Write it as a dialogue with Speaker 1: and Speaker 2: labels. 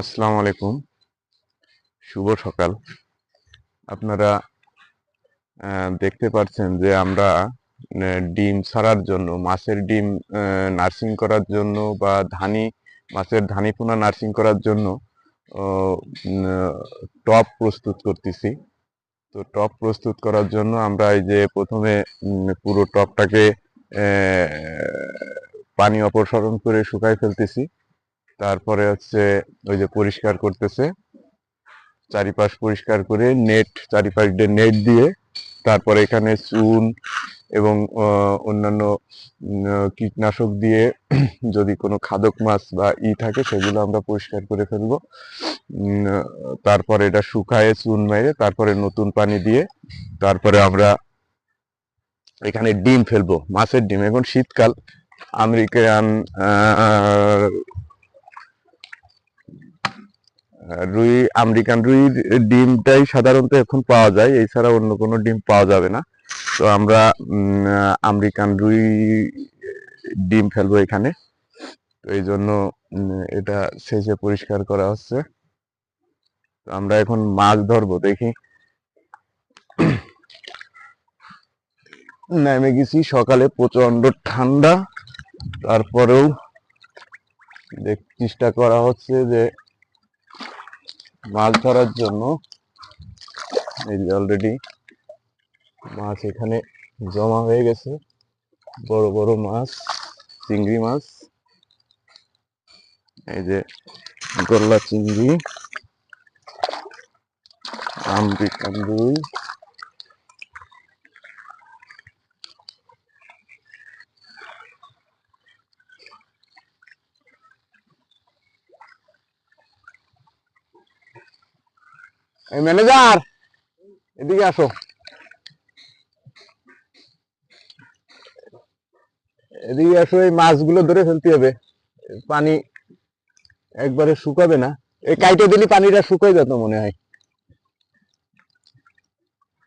Speaker 1: আসসালামু আলাইকুম। শুভ সকাল। আপনারা দেখতে পাচ্ছেন যে আমরা ডিম ছাড়ার জন্য, মাছের ডিম নার্সিং করার জন্য বা ধানি, মাছের ধানি পোনা নার্সিং করার জন্য টপ প্রস্তুত করতেছি। তো টপ প্রস্তুত করার জন্য আমরা এই যে প্রথমে পুরো টপটাকে পানি অপসারণ করে শুকাই ফেলতেছি। তারপরে হচ্ছে ওই যে পরিষ্কার করতেছে। চারিপাশ পরিষ্কার করে নেট, চারিপাশ দিয়ে নেট দিয়ে তারপরে এখানে চুন এবং অন্যান্য কীটনাশক দিয়ে যদি কোনো খাদক মাছ বা ই থাকে সেগুলো আমরা পরিষ্কার করে ফেলব। তারপরে এটা শুকায়ে চুন মেরে তারপরে নতুন পানি দিয়ে তারপরে আমরা এখানে ডিম ফেলব, মাছের ডিম। এখন শীতকাল, আমেরিকান রুই, আমেরিকান রুইর ডিমটাই সাধারণত এখন পাওয়া যায়। এছাড়া অন্য কোনো ডিম পাওয়া যাবে না। তো আমরা আমেরিকান রুই ডিম ফেলব এখানে। তো এই জন্য এটা সেচে পরিষ্কার করা হচ্ছে। তো আমরা এখন মাছ ধরবো, দেখি। নেমে গেছি সকালে প্রচণ্ড ঠান্ডা। তারপরেও দেখ, চেষ্টা করা হচ্ছে যে মাছ ধরার জন্য এই যে অলরেডি মাছ এখানে জমা হয়ে গেছে। বড় বড় মাছ, চিংড়ি মাছ, এই যে গোল্লা চিংড়ি আমি রুই ম্যানেজার, এদিকে আসো। এদিকে আসো এই মাছগুলো ধরে ফেলতে হবে। পানি একবারে শুকাবে না। এই কাইটে দিলে পানিটা শুকাই যেত মনে হয়।